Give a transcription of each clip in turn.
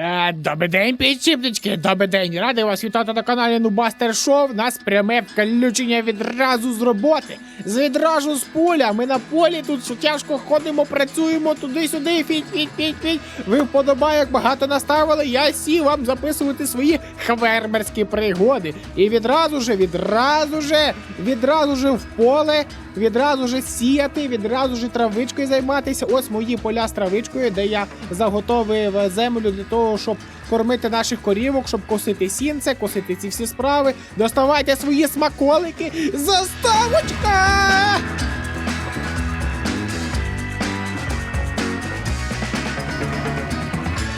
Е, добрий день, підчіпнички, добрий день. Радий вас вітати на каналі Нубастер Шоу. Нас пряме включення відразу з роботи. З відразу з поля. Ми на полі тут тяжко ходимо, працюємо туди-сюди. Фіть, фіть, фіть, фіть. Ви вподобайок багато наставили. Я сів вам записувати свої хвермерські пригоди. І відразу же, відразу же, відразу же в поле, відразу ж сіяти, відразу ж травичкою займатися. Ось мої поля з травичкою, де я заготовив землю для того, щоб кормити наших корівок, щоб косити сінце, косити ці всі справи. Доставайте свої смаколики. Заставочка!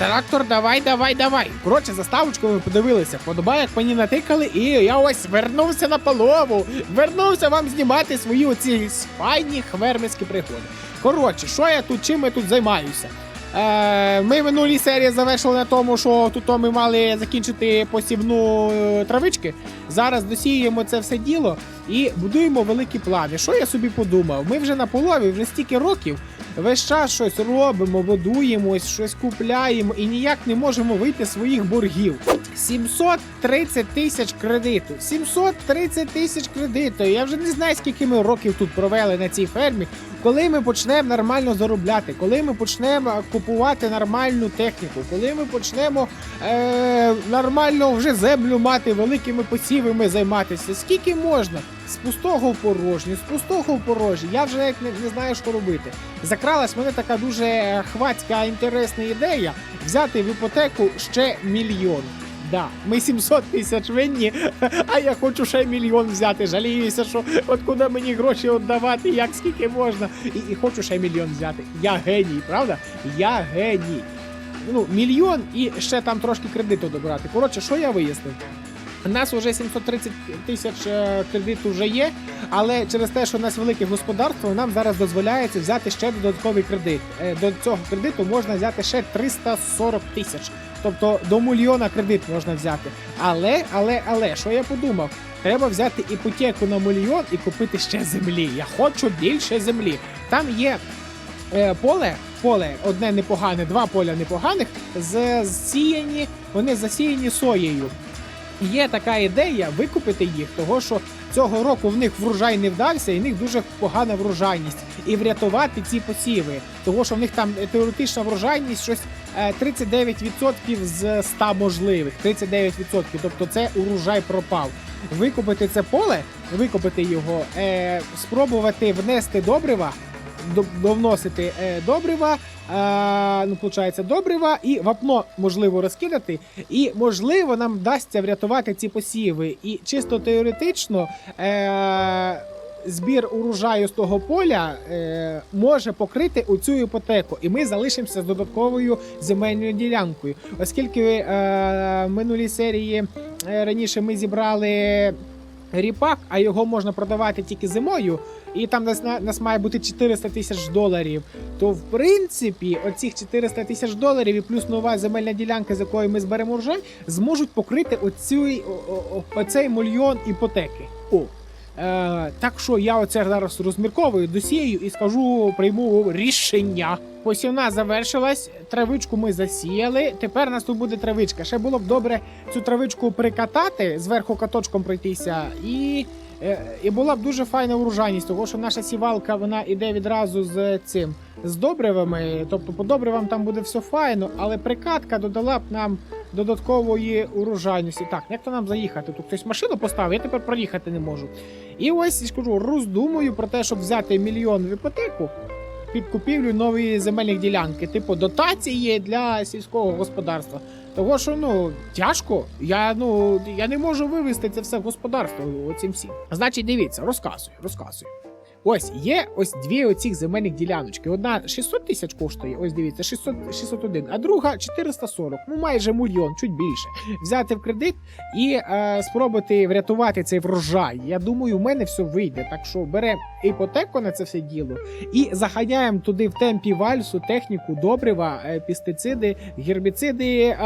Трактор, давай, давай, давай. Коротше, заставочку ми подивилися. Подобає, як мені натикали, і я ось вернувся на полову. Вернувся вам знімати свої оці спайні хвермерські пригоди. Коротше, що я тут, чим я тут займаюся? Е, ми в минулій серії завершили на тому, що тут ми мали закінчити посівну е, травички. Зараз досіємо це все діло і будуємо великі плани. Що я собі подумав? Ми вже на полові, вже стільки років. Весь час щось робимо, будуємось, щось купляємо і ніяк не можемо вийти своїх боргів. 730 тисяч кредиту. 730 тисяч кредиту. Я вже не знаю, скільки ми років тут провели на цій фермі. Коли ми почнемо нормально заробляти, коли ми почнемо купувати нормальну техніку, коли ми почнемо е, нормально вже землю мати, великими посівами займатися, скільки можна? З пустого в порожнє, з пустого в порожнє. Я вже як не, не знаю, що робити. Закралась мене така дуже хвацька інтересна ідея взяти в іпотеку ще мільйон. Да, ми 700 тисяч винні, а я хочу ще мільйон взяти. Жаліюся, що от куди мені гроші віддавати, як скільки можна. І, і хочу ще мільйон взяти. Я геній, правда? Я геній. Ну, мільйон і ще там трошки кредиту добрати. Коротше, що я вияснив? У нас вже 730 тисяч е, кредиту вже є, але через те, що у нас велике господарство, нам зараз дозволяється взяти ще додатковий кредит. Е, До цього кредиту можна взяти ще 340 тисяч. Тобто до мільйона кредит можна взяти. Але, але, але, що я подумав? Треба взяти іпотеку на мільйон і купити ще землі. Я хочу більше землі. Там є е, поле, поле одне непогане, два поля непоганих, засіяні, вони засіяні соєю. Є така ідея викупити їх, того що цього року в них врожай не вдався, і в них дуже погана врожайність, і врятувати ці посіви. Того що в них там е, теоретична врожайність щось е, 39% з 100 можливих. 39%. Тобто це урожай пропав. Викупити це поле, викупити його, е, спробувати внести добрива, до- довносити е, добрива, е, ну, виходить, добрива і вапно можливо розкидати. І можливо нам вдасться врятувати ці посіви. І чисто теоретично. Е, Збір урожаю з того поля е, може покрити оцю іпотеку, і ми залишимося з додатковою земельною ділянкою. Оскільки е, в минулій серії е, раніше ми зібрали ріпак, а його можна продавати тільки зимою, і там нас, нас має бути 400 тисяч доларів. То в принципі, оцих 400 тисяч доларів і плюс нова земельна ділянка, з якої ми зберемо урожай, зможуть покрити оцю, оцей мільйон іпотеки. О. Е, так що я оце зараз розмірковую досію і скажу, прийму рішення. Посівна завершилась, травичку ми засіяли. Тепер нас тут буде травичка. Ще було б добре цю травичку прикатати, зверху каточком пройтися, і, і була б дуже файна урожайність, тому що наша сівалка вона іде відразу з цим з добривами. Тобто по добривам там буде все файно, але прикатка додала б нам додаткової урожайності. Так, як то нам заїхати? Тут хтось машину поставив, я тепер проїхати не можу. І ось я ж роздумую про те, щоб взяти мільйон в іпотеку під купівлю нової земельних ділянки, типу дотації для сільського господарства. Того, що ну тяжко, я ну я не можу вивести це все в господарство оцім всім. Значить, дивіться, розказую, розказую. Ось є ось дві оцих земельних діляночки. Одна 600 тисяч коштує, ось дивіться, 600, 601, а друга 440, ну майже мільйон, чуть більше. Взяти в кредит і е, спробувати врятувати цей врожай. Я думаю, в мене все вийде. Так що беремо іпотеку на це все діло і заганяємо туди в темпі вальсу техніку, добрива, е, пестициди, гербіциди, е,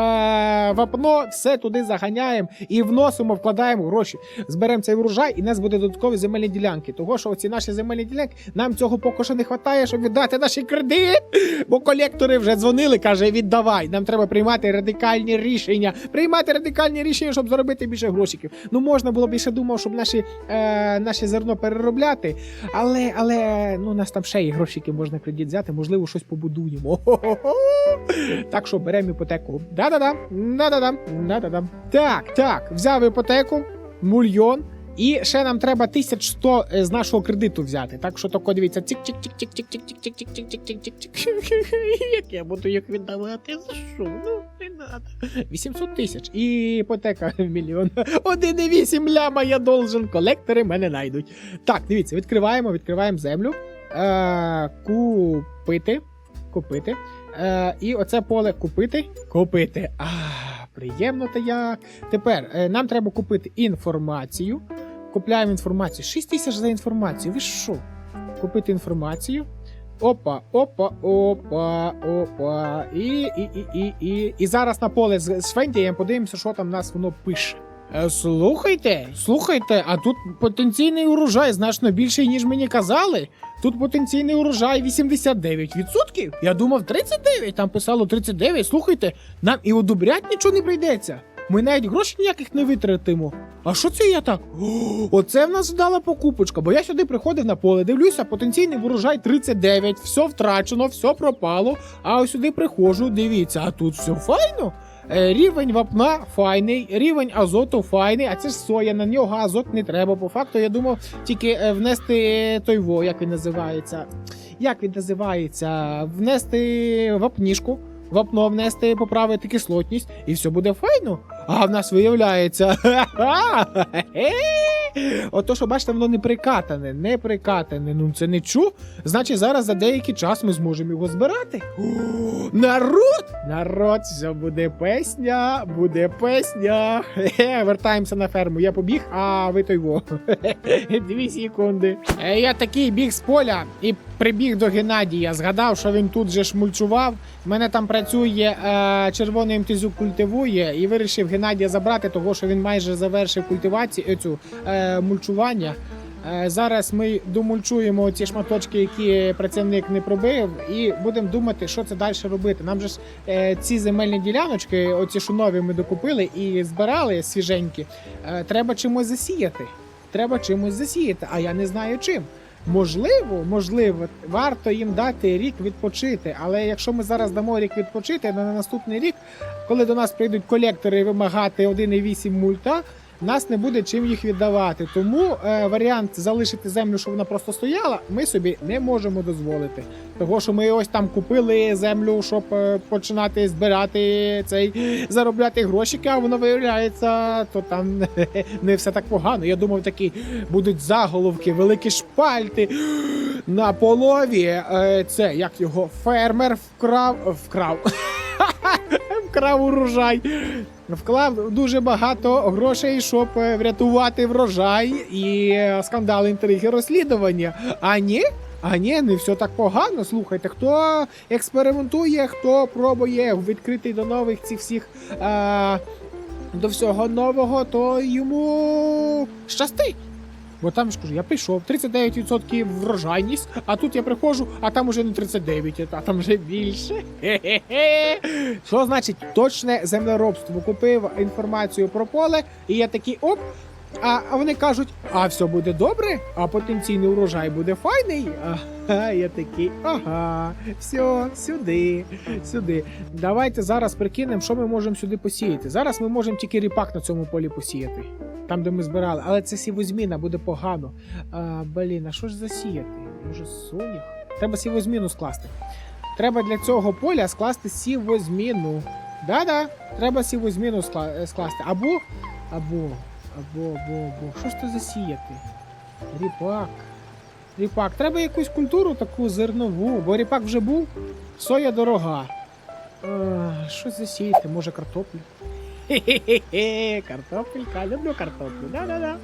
вапно, все туди заганяємо і вносимо, вкладаємо гроші. Зберемо цей врожай, і нас буде додаткові земельні ділянки. Того, що оці наші земельні земельних ділянок. Нам цього поки що не вистачає, щоб віддати наш кредит. Бо колектори вже дзвонили, каже, віддавай. Нам треба приймати радикальні рішення. Приймати радикальні рішення, щоб заробити більше грошиків. Ну можна було б ще думав, щоб наші, е, наші зерно переробляти. Але, але ну, нас там ще є грошики, можна кредит взяти, можливо, щось побудуємо. Так що беремо іпотеку. Да-да-да, да-да-да, да-да-да. Так, так, взяв іпотеку, мульйон. І ще нам треба 1100 з нашого кредиту взяти. Так що тако дивіться, чик чик чик чик чик чик чик чик чик чик чик чик чик Як я буду їх віддавати? За що? Ну, не надо. 800 тисяч. І іпотека в мільйон. 1,8 ляма я должен. Колектори мене найдуть. Так, дивіться, відкриваємо, відкриваємо землю. Е, купити. Купити. Е, і оце поле купити. Купити. А, приємно та як. Тепер е, нам треба купити інформацію. Купляємо інформацію. 6 тисяч за інформацію. Ви що? Купити інформацію. Опа, опа, опа, опа. І, і, і, і, і. І зараз на поле з, Фентієм подивимося, що там нас воно пише. Е, Слухайте, слухайте, а тут потенційний урожай значно більший, ніж мені казали. Тут потенційний урожай 89%. Я думав 39, там писало 39. Слухайте, нам і одобрять нічого не прийдеться. Ми навіть грошей ніяких не витратимо. А що це я так? Оце в нас вдала покупочка, бо я сюди приходив на поле, дивлюся, потенційний урожай 39, все втрачено, все пропало. А ось сюди приходжу, дивіться, а тут все файно. Е, Рівень вапна файний, рівень азоту файний, а це ж соя, на нього азот не треба. По факту, я думав тільки е, внести той во, як він називається. Як він називається? Внести вапнішку, вапно внести, поправити кислотність, і все буде файно. А в нас виявляється. Ото, що бачите, воно не прикатане, не прикатане. Ну це не чу. Значить, зараз за деякий час ми зможемо його збирати. О, народ! Народ, все буде песня, буде песня. Вертаємося на ферму. Я побіг, а ви той во. Дві секунди. Е, Я такий біг з поля і прибіг до Геннадія. Згадав, що він тут же шмульчував. У мене там працює е, червоний МТЗ культивує, і вирішив Геннадія забрати, того що він майже завершив культивацію е, цю е, мульчування. Е, Зараз ми домульчуємо ці шматочки, які працівник не пробив, і будемо думати, що це далі робити. Нам же ж е, ці земельні діляночки, оці що нові ми докупили і збирали свіженькі. е, Треба чимось засіяти. Треба чимось засіяти, а я не знаю чим. Можливо, можливо, варто їм дати рік відпочити. Але якщо ми зараз дамо рік відпочити, на наступний рік, коли до нас прийдуть колектори вимагати 1,8 мульта, нас не буде чим їх віддавати. Тому е, варіант залишити землю, щоб вона просто стояла, ми собі не можемо дозволити. Того, що ми ось там купили землю, щоб е, починати збирати цей заробляти грошики, а воно виявляється, то там не все так погано. Я думав, такі будуть заголовки, великі шпальти на полові. Е, це як його фермер вкрав вкрав. Вкрав урожай. Вклав дуже багато грошей, щоб е, врятувати врожай і е, скандали, інтриги, розслідування. А ні, а ні, не все так погано. Слухайте, хто експериментує, хто пробує відкрити до нових цих всіх а, до всього нового, то йому щастить. Бо там ж кажу, я прийшов 39% врожайність, а тут я приходжу, а там уже не 39, а там вже більше. Хе-хе-хе. Що значить точне землеробство? Купив інформацію про поле, і я такий оп. А, а вони кажуть, а все буде добре, а потенційний урожай буде файний. Ага, я такий, ага, все, сюди, сюди. Давайте зараз прикинемо, що ми можемо сюди посіяти. Зараз ми можемо тільки ріпак на цьому полі посіяти. Там, де ми збирали, але це сівозміна буде погано. А, блін, а що ж засіяти? Може, сонях? Треба сівозміну скласти. Треба для цього поля скласти сівозміну. Да-да, треба сівозміну скла- скласти. Або, або, або, або, або. Що ж це засіяти? Ріпак. Ріпак. Треба якусь культуру таку зернову, бо ріпак вже був. Соя дорога. А, що засіяти? Може картоплю? Хе-хе-хе, картопелька, люблю картоплю. Да-да-да.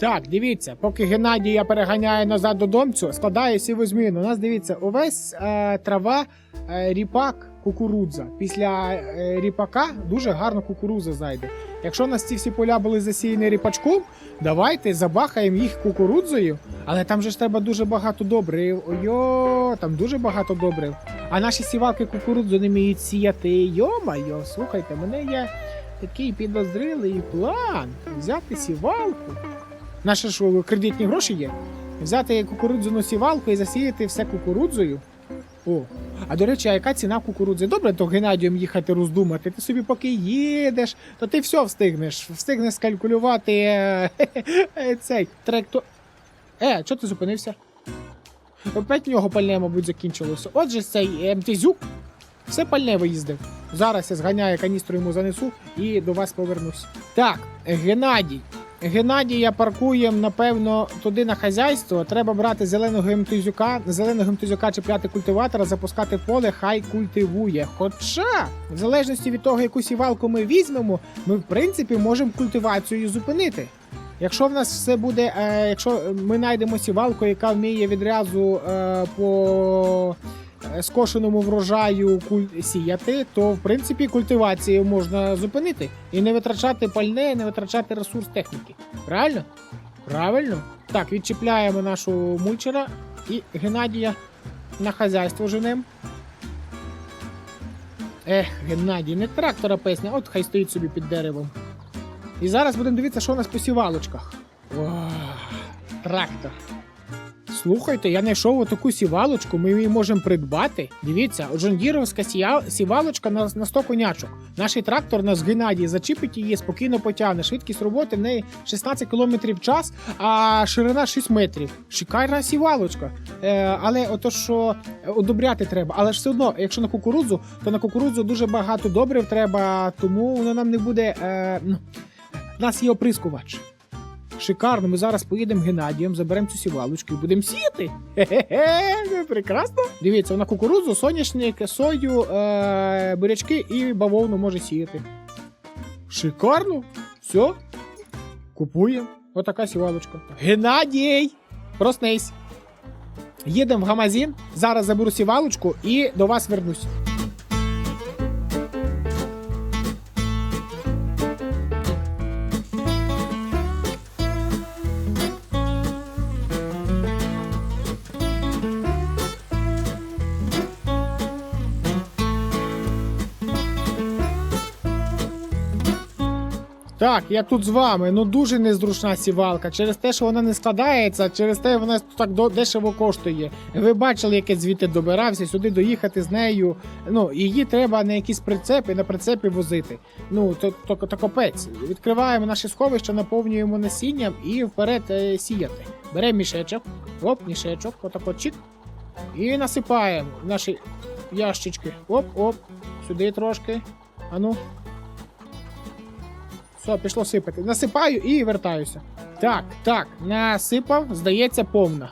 Так, дивіться, поки Геннадія переганяє назад до домцю, складає сівозміну. У нас дивіться, увесь е, трава, е, ріпак, кукурудза. Після е, ріпака дуже гарно кукурудза зайде. Якщо у нас ці всі поля були засіяні ріпачком, давайте забахаємо їх кукурудзою. Але там же ж треба дуже багато добрив. Ой, там дуже багато добрив. А наші сівалки кукурудзу не вміють сіяти. Йо-майо, слухайте, мене є такий підозрілий план взяти сівалку. Наші ж кредитні гроші є. Взяти кукурудзяну сівалку і засіяти все кукурудзою. О, а до речі, а яка ціна кукурудзи? Добре, то Геннадієм їхати роздумати. Ти собі поки їдеш, то ти все встигнеш. Встигнеш скалькулювати е, цей трактор. Е, чого ти зупинився? Опять нього пальне, мабуть, закінчилося. Отже, цей е, МТЗюк все пальне виїздив. Зараз я зганяю каністру йому занесу і до вас повернусь. Так, Геннадій. Геннадія паркуємо, напевно, туди на хазяйство. Треба брати зеленого МТЗюка, зеленого МТЗюка чіпляти культиватора, запускати поле, хай культивує. Хоча, в залежності від того, яку сівалку ми візьмемо, ми в принципі можемо культивацію зупинити. Якщо в нас все буде, е, якщо ми знайдемо сівалку, яка вміє відразу е, по скошеному врожаю сіяти, то в принципі культивацію можна зупинити і не витрачати пальне, не витрачати ресурс техніки. Правильно? Правильно. Так, відчіпляємо нашу мульчера і Геннадія на хазяйство женем. Ех, Геннадій, не трактора песня, от хай стоїть собі під деревом. І зараз будемо дивитися, що у нас по сівалочках. Вау, трактор. Слухайте, я знайшов отаку сівалочку, ми її можемо придбати. Дивіться, Джондіровська сівалочка на, на 100 конячок. Наш трактор на Геннадій зачіпить її, спокійно потягне. Швидкість роботи в неї 16 км в час, а ширина 6 метрів. Шикарна сівалочка. Е, але ото що е, одобряти треба. Але ж все одно, якщо на кукурудзу, то на кукурудзу дуже багато добрив треба, тому воно нам не буде. Е, ну, у нас є оприскувач. Шикарно, ми зараз поїдемо Геннадієм, заберемо цю сівалочку і будемо сіяти. Хе-хе-хе, прекрасно. Дивіться, на кукурудзу, соняшник, сою, е- бурячки і бавовну може сіяти. Шикарно. Все. Купуємо. Отака сівалочка. Геннадій! Проснись. Їдемо в гамазин, зараз заберу сівалочку і до вас вернусь. Так, я тут з вами. Ну дуже незручна сівалка. Через те, що вона не складається, через те вона так дешево коштує. Ви бачили, як я звідти добирався, сюди доїхати з нею. Ну, її треба на якісь прицепи, на прицепі возити. Ну, то, то, то капець. Відкриваємо наше сховище, наповнюємо насінням і вперед е, сіяти. Беремо мішечок, оп, мішечок, отако чик. І насипаємо наші ящички. Оп, оп, сюди трошки. Ану. Все, пішло сипати. Насипаю і вертаюся. Так, так, насипав, здається, повна.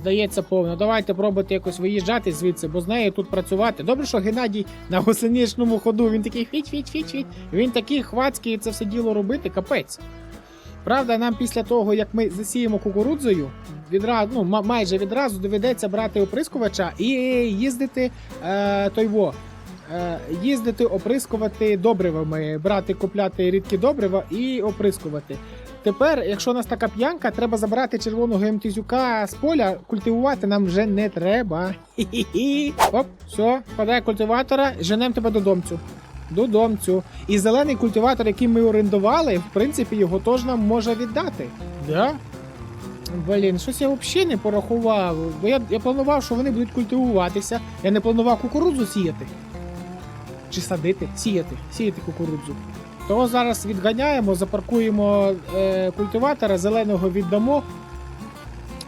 Здається, повна. Давайте пробувати якось виїжджати звідси, бо з нею тут працювати. Добре, що Геннадій на гусеничному ходу, він такий фіть-фіть-фіть-фіть. Він такий хвацький це все діло робити, капець. Правда, нам після того, як ми засіємо кукурудзою, відразу, ну, майже відразу доведеться брати оприскувача і їздити е, той во, е, їздити, оприскувати добривами, брати, купляти рідкі добрива і оприскувати. Тепер, якщо у нас така п'янка, треба забрати червоного МТЗюка з поля, культивувати нам вже не треба. Хі-хі-хі. Оп, все, вкладає культиватора, женемо тебе додомцю. Додомцю. І зелений культиватор, який ми орендували, в принципі, його теж нам може віддати. Да? Блін, щось я взагалі не порахував. Бо я, я планував, що вони будуть культивуватися. Я не планував кукурудзу сіяти. Чи садити? Сіяти. Сіяти кукурудзу. Того зараз відганяємо, запаркуємо е, культиватора, зеленого віддамо.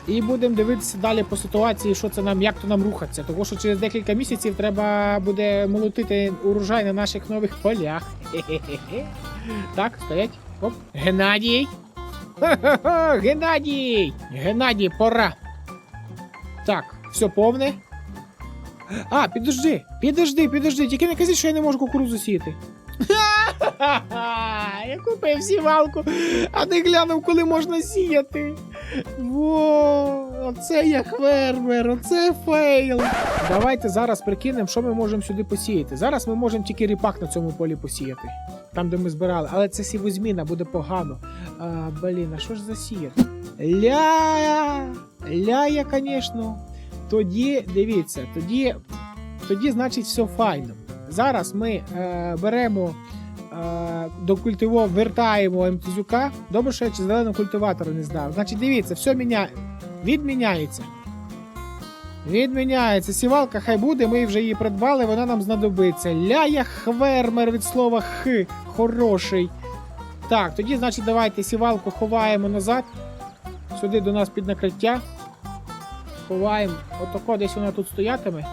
І будемо дивитися далі по ситуації, що це нам, як то нам рухатися. Тому що через декілька місяців треба буде молотити урожай на наших нових полях. Хе-хе-хе. Так, стоять. Оп. Геннадій. Геннадій! Геннадій, пора. Так, все повне. А, підожди, підожди, підожди. Тільки не кажіть, що я не можу кукурудзу сіяти. Я купив сівалку, а не глянув, коли можна сіяти. Во, Оце я фермер, оце фейл. Давайте зараз прикинемо, що ми можемо сюди посіяти. Зараз ми можемо тільки ріпак на цьому полі посіяти. Там, де ми збирали, але це сівозміна буде погано. А, блін, а що ж засіяти? Ля, ляя, звісно. Тоді, дивіться, тоді, тоді, значить, все файно. Зараз ми е, беремо е, до культиво, вертаємо МТЗюка. Добре, що я чи зеленого культиватора не знав. Значить, дивіться, все міня... відміняється. Відміняється. Сівалка хай буде, ми вже її придбали, вона нам знадобиться. Ляя хвермер від слова х. Хороший. Так, тоді, значить, давайте сівалку ховаємо назад. Сюди до нас під накриття. Ховаємо. Отако десь вона тут стоятиме.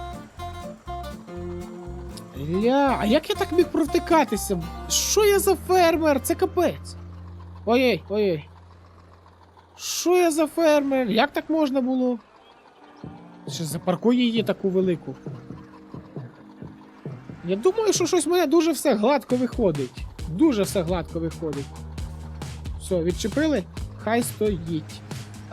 Ля, а як я так міг провтикатися? Що я за фермер? Це капець. Ой-ой, ой-ой. Що я за фермер? Як так можна було? Ще запаркуй її таку велику. Я думаю, що щось мене дуже все гладко виходить. Дуже все гладко виходить. Все, відчепили? Хай стоїть.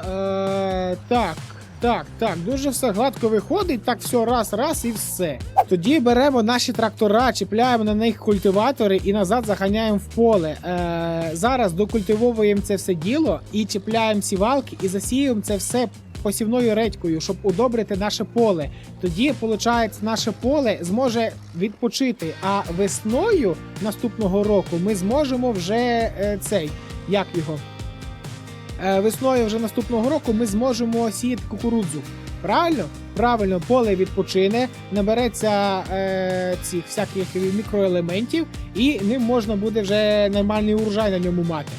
Е, так, так, так, дуже все гладко виходить. Так, все, раз, раз і все. Тоді беремо наші трактора, чіпляємо на них культиватори і назад заганяємо в поле. Е, зараз докультивовуємо це все діло і чіпляємо сівалки і засіюємо це все посівною редькою, щоб удобрити наше поле. Тоді, виходить, наше поле зможе відпочити. А весною наступного року ми зможемо вже е, цей, як його. Е, весною вже наступного року ми зможемо сіяти кукурудзу. Правильно? Правильно, поле відпочине, набереться е, цих всяких мікроелементів, і ним можна буде вже нормальний урожай на ньому мати.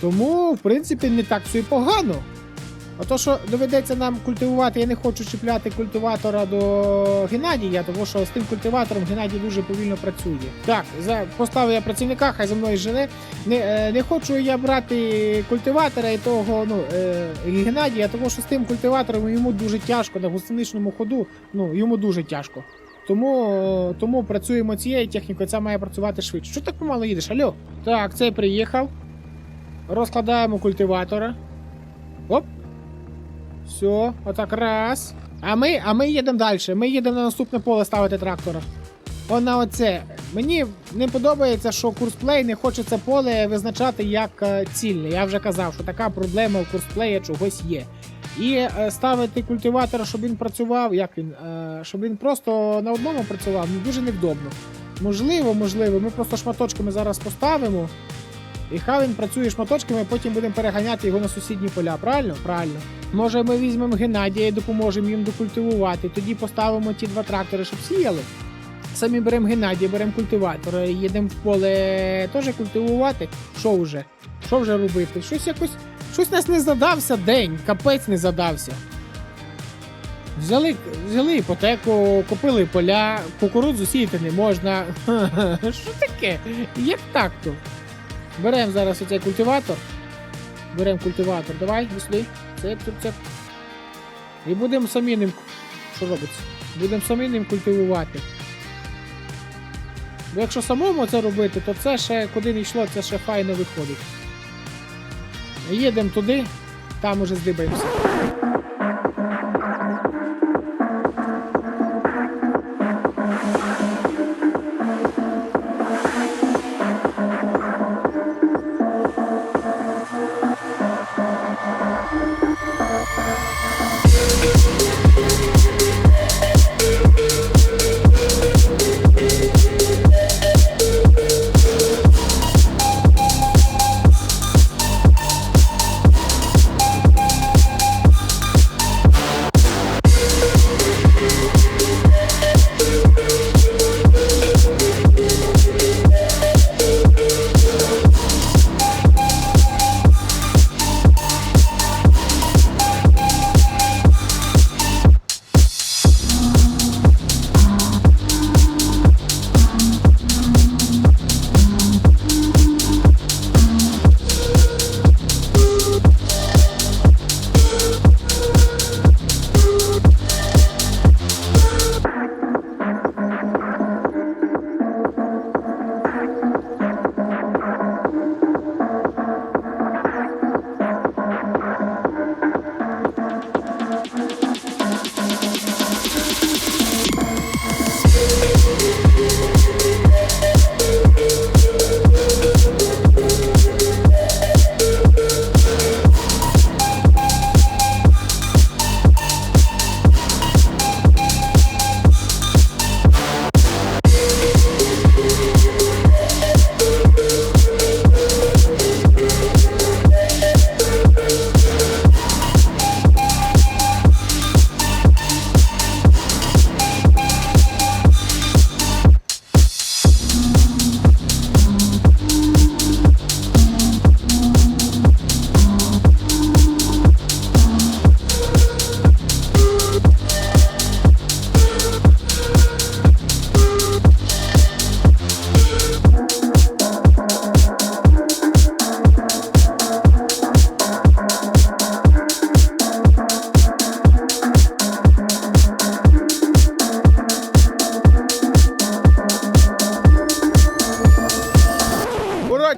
Тому, в принципі, не так все і погано. Ото, що доведеться нам культивувати, я не хочу чіпляти культиватора до Геннадія, тому що з тим культиватором Геннадій дуже повільно працює. Так, за поставив я працівника, хай за мною жене. Не, е, не хочу я брати культиватора і того ну, е, Геннадія, тому що з тим культиватором йому дуже тяжко на гусеничному ходу, ну йому дуже тяжко. Тому, тому працюємо цією технікою, ця має працювати швидше. Що так помало їдеш? Алло? Так, цей приїхав. Розкладаємо культиватора. Оп. Все, отак раз. А ми, а ми їдемо далі. Ми їдемо на наступне поле ставити трактора. О, оце. Мені не подобається, що курсплей не хоче це поле визначати як е, цільне. Я вже казав, що така проблема у курсплея чогось є. І е, ставити культиватор, щоб він працював, як він, е, щоб він просто на одному працював, ну дуже невдобно. Можливо, можливо, ми просто шматочками зараз поставимо. І хай він працює шматочками, потім будемо переганяти його на сусідні поля. Правильно? Правильно. Може, ми візьмемо Геннадія і допоможемо їм докультивувати. Тоді поставимо ті два трактори, щоб сіяли. Самі беремо Геннадія, беремо культиватора, їдемо в поле теж культивувати. Що вже? Що вже робити? Щось якось. Щось нас не задався день, капець не задався. Взяли, взяли іпотеку, купили поля, кукурудзу сіяти не можна. Що таке? Як так то? Беремо зараз оцей культиватор. Беремо культиватор. Давай, весли. Цеп, цеп, цеп. І будемо самі ним. Що робиться? Будемо самі ним культивувати. Бо якщо самому це робити, то це ще куди не йшло, це ще файно виходить. Їдемо туди, там уже здибаємося.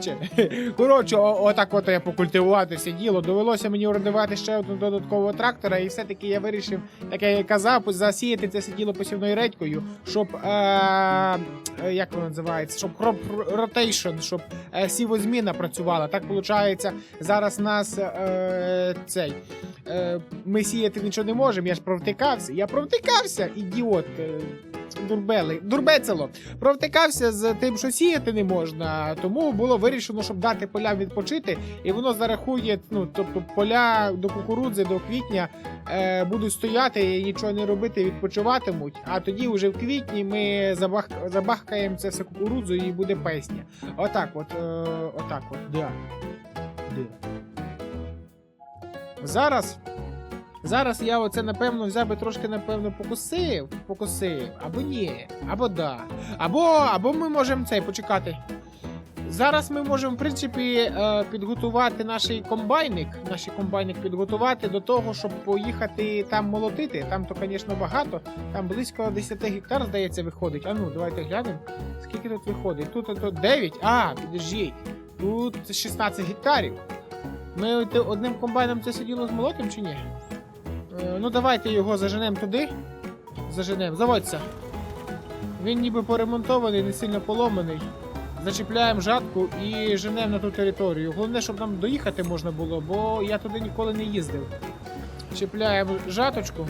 Коротше, коротше, отак от я покультивувати все діло. Довелося мені орендувати ще одного додаткового трактора, і все-таки я вирішив, як я казав, засіяти це все діло посівною редькою, щоб е, е, як воно називається, щоб кроп ротейшн, щоб е, сівозміна працювала. Так виходить, зараз нас е, цей. Е, ми сіяти нічого не можемо, я ж провтикався. Я провтикався, ідіот. Дурбели, дурбецело, провтикався з тим, що сіяти не можна. Тому було вирішено, щоб дати полям відпочити, і воно зарахує. Ну тобто, поля до кукурудзи до квітня е, будуть стояти і нічого не робити, відпочиватимуть. А тоді, вже в квітні, ми забах, забахкаємо це все кукурудзу і буде песня. Отак, от, е, отак, от, да. Да. Зараз. Зараз я оце напевно взяв би трошки, напевно, покусив, покусив, або ні, або да. Або, або ми можемо цей почекати. Зараз ми можемо, в принципі, е, підготувати наш комбайник, наш комбайник підготувати до того, щоб поїхати там молотити. Там то, звісно, багато. Там близько 10 гектар, здається, виходить. А ну, давайте глянемо. Скільки тут виходить? Тут, тут 9. А, підождіть. Тут 16 гектарів. Ми одним комбайном це сиділо змолотим чи ні? Е, Ну, давайте його заженемо туди. Заженемо. Заводься. Він ніби поремонтований, не сильно поломаний. Зачіпляємо жатку і женемо на ту територію. Головне, щоб нам доїхати можна було, бо я туди ніколи не їздив. Чіпляємо жаточку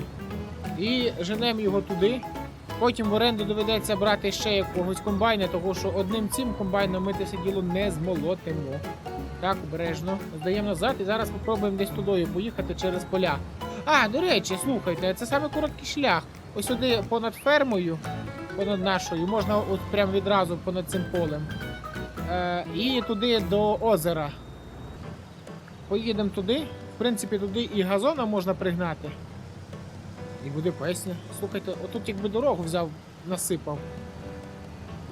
і женемо його туди. Потім в оренду доведеться брати ще якогось комбайна, того що одним цим комбайном ми це все діло не змолотимо. Так, обережно. Здаємо назад і зараз спробуємо десь тудою поїхати через поля. А, до речі, слухайте, це саме короткий шлях. Ось сюди понад фермою, понад нашою, можна от прямо відразу понад цим полем. Е, і туди до озера. Поїдемо туди. В принципі, туди і газона можна пригнати. І буде песня. Слухайте, отут якби дорогу взяв, насипав.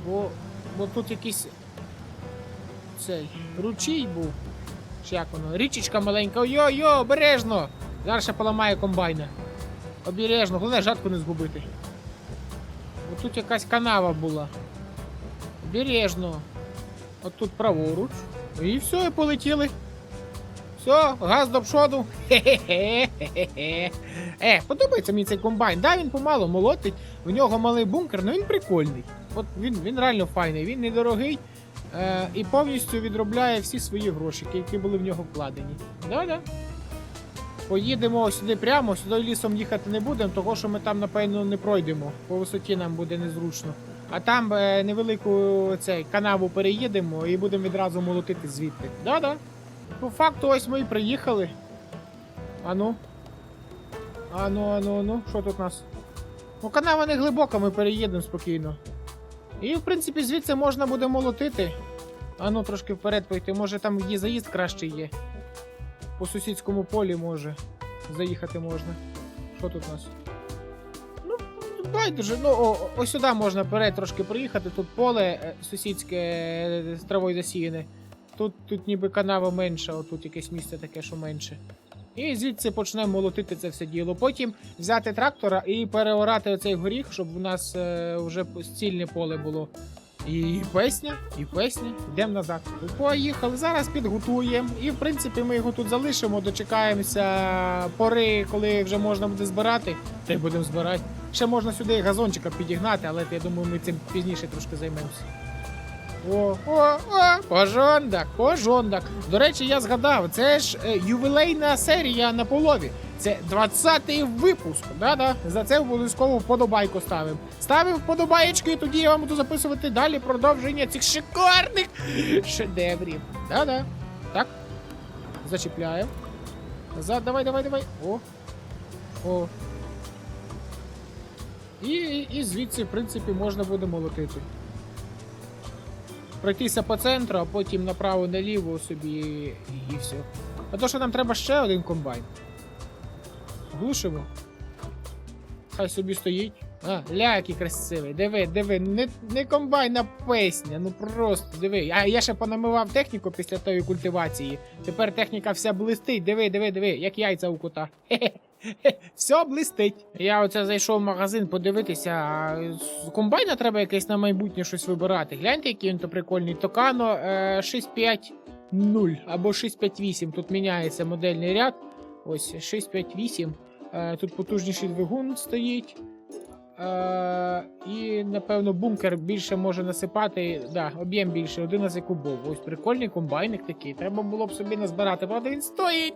Бо, бо тут якийсь цей ручій був. Чи як воно? Річечка маленька. Йо-йо, обережно! Зараз ще поламає комбайна. Обережно, головне жатку не згубити. От тут якась канава була. Обережно. От тут праворуч. І все, і полетіли. Все, газ до пшоду. Хе-хе-хе. Е, подобається мені цей комбайн. Да, він помало молотить, в нього малий бункер, але він прикольний. От він, він реально файний, він недорогий е, і повністю відробляє всі свої гроші, які були в нього вкладені. Да-да. Поїдемо сюди прямо, сюди лісом їхати не будемо, того що ми там, напевно, не пройдемо. По висоті нам буде незручно. А там е, невелику цей, канаву переїдемо і будемо відразу молотити звідти. Да-да. По факту, ось ми і приїхали. Ану. Ану, ану, ану, що тут у нас? Ну, канава не глибока, ми переїдемо спокійно. І, в принципі, звідси можна буде молотити. Ану, трошки вперед пойти. Може там є заїзд кращий є. По сусідському полі може. Заїхати можна. Що тут у нас? Ну, байдуже. Ну, о, ось сюди можна вперед трошки проїхати. Тут поле е, сусідське е, з травою засіяне. Тут, тут ніби канава менша, отут якесь місце таке, що менше. І звідси почнемо молотити це все діло. Потім взяти трактора і переорати оцей горіх, щоб у нас е, вже стільне поле було. І песня, і песня. Йдемо назад. Поїхали. Зараз підготуємо. І в принципі ми його тут залишимо, дочекаємося пори, коли вже можна буде збирати, та й будемо збирати. Ще можна сюди газончика підігнати, але я думаю, ми цим пізніше трошки займемося. О, о, о, пожондак, пожондак. До речі, я згадав, це ж е, ювілейна серія на полові. Це 20-й випуск. Да-да. За це обов'язково вподобайку ставимо. Ставимо вподобаєчки, і тоді я вам буду записувати далі продовження цих шикарних шедеврів. Да-да. Так. Зачіпляємо. Назад, давай, давай, давай. О. О. І, і, і звідси, в принципі, можна буде молотити пройтися по центру, а потім направо-наліво собі і, і все. А то, що нам треба ще один комбайн. Глушимо. Хай собі стоїть. А, ля, який красивий. Диви, диви, не, не комбайн, а песня. Ну просто диви. А я ще понамивав техніку після тої культивації. Тепер техніка вся блистить. Диви, диви, диви, як яйця у. Хе-хе. Все блистить. Я оце зайшов в магазин подивитися. а З комбайна треба якесь на майбутнє щось вибирати. Гляньте, який він то прикольний. Токано е, 650 або 658. Тут міняється модельний ряд. Ось 658. Е, тут потужніший двигун стоїть. Е, і, напевно, бункер більше може насипати. Да, об'єм більше, 11 кубов. Ось прикольний комбайник такий. Треба було б собі назбирати. Правда, він стоїть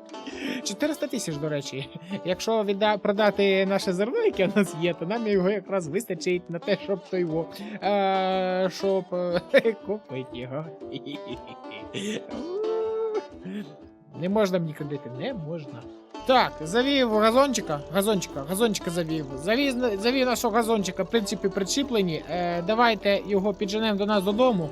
400 тисяч, до речі. Якщо відда... продати наше зерно, яке у нас є, то нам його якраз вистачить на те, щоб то його. Е, щоб купити його. Не можна мені ходити, не можна. Так, завів газончика, газончика, газончика завів. Завів, завів нашого газончика, в принципі, причіплені. Е, давайте його підженемо до нас додому.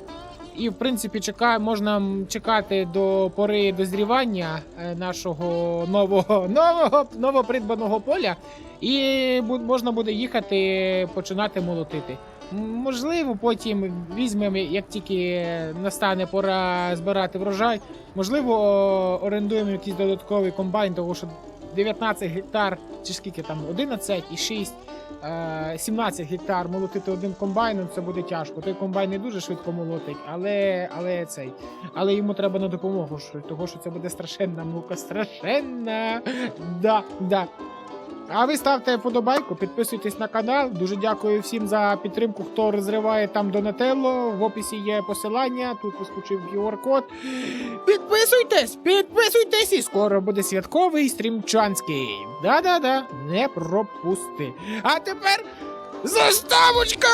І, в принципі, чекає, можна чекати до пори дозрівання е, нашого нового, нового, новопридбаного поля. І можна буде їхати починати молотити. Можливо, потім візьмемо, як тільки настане пора збирати врожай. Можливо, орендуємо якийсь додатковий комбайн, тому що 19 гектар, чи скільки там, 11 і 6, е, 17 гектар молотити одним комбайном, це буде тяжко. Той комбайн не дуже швидко молотить, але, але цей. Але йому треба на допомогу, того що це буде страшенна мука, страшенна. Да, да. А ви ставте вподобайку, підписуйтесь на канал. Дуже дякую всім за підтримку, хто розриває там Донателло. В описі є посилання, тут вискочив QR-код. Підписуйтесь, підписуйтесь, і скоро буде святковий стрімчанський. Да-да-да, не пропусти. А тепер заставочка!